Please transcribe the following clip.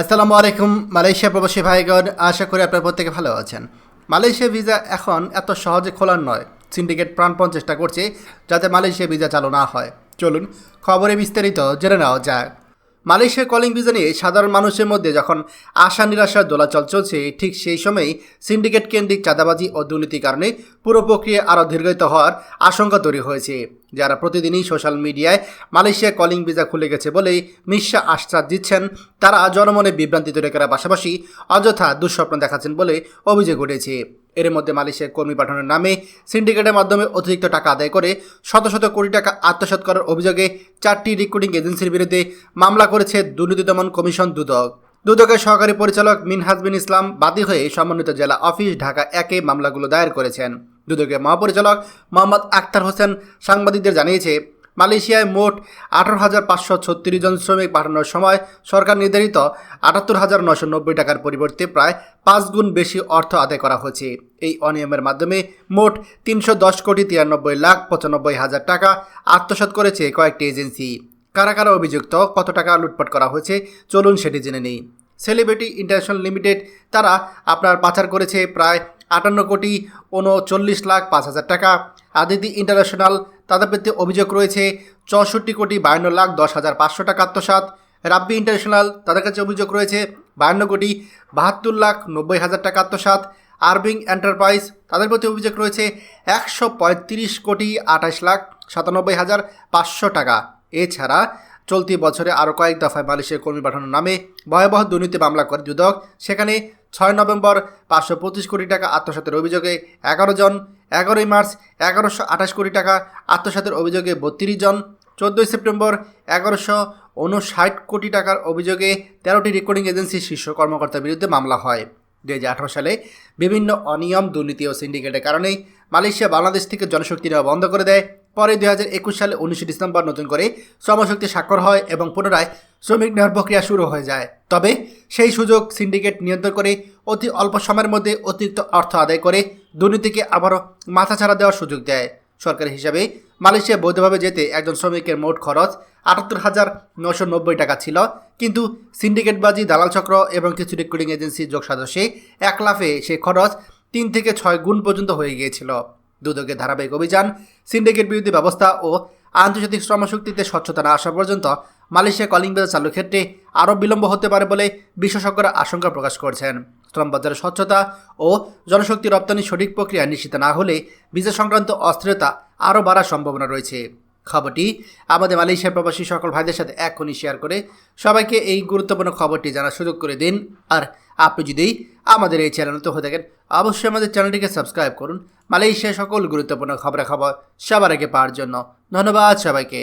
আসসালামু আলাইকুম, মালয়েশিয়া প্রবাসী ভাইগণ, আশা করি আপনার প্রত্যেকে ভালো আছেন। মালয়েশিয়া ভিসা এখন এত সহজে খোলার নয়। সিন্ডিকেট প্রাণপণ চেষ্টা করছে যাতে মালয়েশিয়া ভিসা চালু না হয়। চলুন, খবরে বিস্তারিত জেনে নেওয়া যাক। মালয়েশিয়ার কলিং ভিসা নিয়ে সাধারণ মানুষের মধ্যে যখন আশা নিরাশার দোলাচল চলছে, ঠিক সেই সময়েই সিন্ডিকেট কেন্দ্রিক চাঁদাবাজি ও দুর্নীতির কারণে পুরো প্রক্রিয়া আরও দীর্ঘায়িত হওয়ার আশঙ্কা তৈরি হয়েছে। যারা প্রতিদিনই সোশ্যাল মিডিয়ায় মালয়েশিয়া কলিং ভিসা খুলে গেছে বলেই মিশা আশ্বাস দিচ্ছেন, তারা জনমনে বিভ্রান্তি তৈরি করার পাশাপাশি অযথা দুঃস্বপ্ন দেখাচ্ছেন বলে অভিযোগ উঠেছে। এর মধ্যে মালয়েশিয়ার কর্মী পাঠানোর নামে সিন্ডিকেটের মাধ্যমে অতিরিক্ত টাকা আদায় করে শত শত কোটি টাকা আত্মসাৎ করার অভিযোগে চারটি রিক্রুটিং এজেন্সির বিরুদ্ধে মামলা করেছে দুর্নীতি দমন কমিশন দুদক। দুদকের সহকারী পরিচালক মিনহাজ বিন ইসলাম বাদী হয়ে সমন্বিত জেলা অফিস ঢাকা একে মামলাগুলো দায়ের করেছেন। দুদকের মহাপরিচালক মোহাম্মদ আক্তার হোসেন সাংবাদিকদের জানিয়েছে মালয়েশিয়ায় মোট আঠারো হাজার পাঁচশো ছত্রিশ জন শ্রমিক পাঠানোর সময় সরকার নির্ধারিত আটাত্তর হাজার নশো নব্বই টাকার পরিবর্তে প্রায় পাঁচ গুণ বেশি অর্থ আদায় করা হয়েছে। এই অনিয়মের মাধ্যমে মোট তিনশো দশ কোটি তিরানব্বই লাখ পঁচানব্বই হাজার টাকা আত্মসাৎ করেছে কয়েকটি এজেন্সি। কারা কারা অভিযুক্ত, কত টাকা লুটপাট করা হয়েছে, চলুন সেটি জেনে নিই। সেলিব্রিটি ইন্টারন্যাশনাল লিমিটেড, তারা আপনার পাচার করেছে প্রায় আটান্ন কোটি উনচল্লিশ লাখ পাঁচ হাজার টাকা। আদিতি ইন্টারন্যাশনাল তাদের প্রতি অভিযোগ রয়েছে, চৌষট্টি কোটি বায়ান্ন লাখ দশ হাজার পাঁচশো টাকা আত্মসাত রাব্বি ইন্টারন্যাশনাল তাদের কাছে অভিযোগ রয়েছে, বায়ান্ন কোটি বাহাত্তর লাখ নব্বই হাজার টাকা আত্মসাৎ। আরবিং এন্টারপ্রাইজ তাদের প্রতি অভিযোগ রয়েছে, একশো পঁয়ত্রিশ কোটি আঠাশ লাখ সাতানব্বই হাজার পাঁচশো টাকা। এছাড়া চলতি বছরে আরও কয়েক দফায় মালয়েশিয়ার কর্মী পাঠানোর নামে ভয়াবহ দুর্নীতি মামলা করে দুদক। সেখানে ছয় নভেম্বর পাঁচশো পঁচিশ কোটি টাকা আত্মসাতের অভিযোগে এগারো জন, এগারোই মার্চ এগারোশো আঠাশ কোটি টাকা আত্মসাতের অভিযোগে বত্রিশ জন, চোদ্দোই সেপ্টেম্বর এগারোশো উনষাট কোটি টাকার অভিযোগে তেরোটি রেকর্ডিং এজেন্সির শীর্ষ কর্মকর্তার বিরুদ্ধে মামলা হয়। দু হাজার আঠেরো সালে বিভিন্ন অনিয়ম, দুর্নীতি ও সিন্ডিকেটের কারণেই মালয়েশিয়া, বাংলাদেশ থেকে জনশক্তি নেওয়া বন্ধ করে দেয়। পরে দু হাজার একুশ সালে উনিশে ডিসেম্বর নতুন করে শ্রমশক্তি স্বাক্ষর হয় এবং পুনরায় শ্রমিক নেওয়ার প্রক্রিয়া শুরু হয়ে যায়। তবে সেই সুযোগ সিন্ডিকেট নিয়ন্ত্রণ করে অতি অল্প সময়ের মধ্যে অতিরিক্ত অর্থ আদায় করে দুর্নীতিকে আবারও মাথাছাড়া দেওয়ার সুযোগ দেয়। সরকারি হিসাবে মালয়েশিয়া বৈধভাবে যেতে একজন শ্রমিকের মোট খরচ আটাত্তর হাজার নশো নব্বই টাকা ছিল, কিন্তু সিন্ডিকেটবাজি, দালাল চক্র এবং কিছু রেকর্ডিং এজেন্সির যোগ সদস্যে এক লাফে সে খরচ তিন থেকে ছয় গুণ পর্যন্ত হয়ে গিয়েছিল। দুদকের ধারাবাহিক অভিযান, সিন্ডিকেট বিরোধী ব্যবস্থা ও আন্তর্জাতিক শ্রমশক্তিতে স্বচ্ছতা না আসা পর্যন্ত মালয়েশিয়া কলিং বাজার চালুর ক্ষেত্রে আরও বিলম্ব হতে পারে বলে বিশেষজ্ঞরা আশঙ্কা প্রকাশ করছেন। শ্রম বাজারের স্বচ্ছতা ও জনশক্তি রপ্তানির সঠিক প্রক্রিয়া নিশ্চিত না হলে ভিসা সংক্রান্ত অস্থিরতা আরও বাড়ার সম্ভাবনা রয়েছে। খবরটি আমাদের মালয়েশিয়ার প্রবাসী সকল ভাইদের সাথে এখনই শেয়ার করে সবাইকে এই গুরুত্বপূর্ণ খবরটি জানার সুযোগ করে দিন। আর আপনি যদি আমাদের এই চ্যানেল তো হয়ে থাকেন, অবশ্যই আমাদের চ্যানেলটিকে সাবস্ক্রাইব করুন। মালয়েশিয়ার সকল গুরুত্বপূর্ণ খবরাখবর সবার আগে পাওয়ার জন্য। ধন্যবাদ সবাইকে।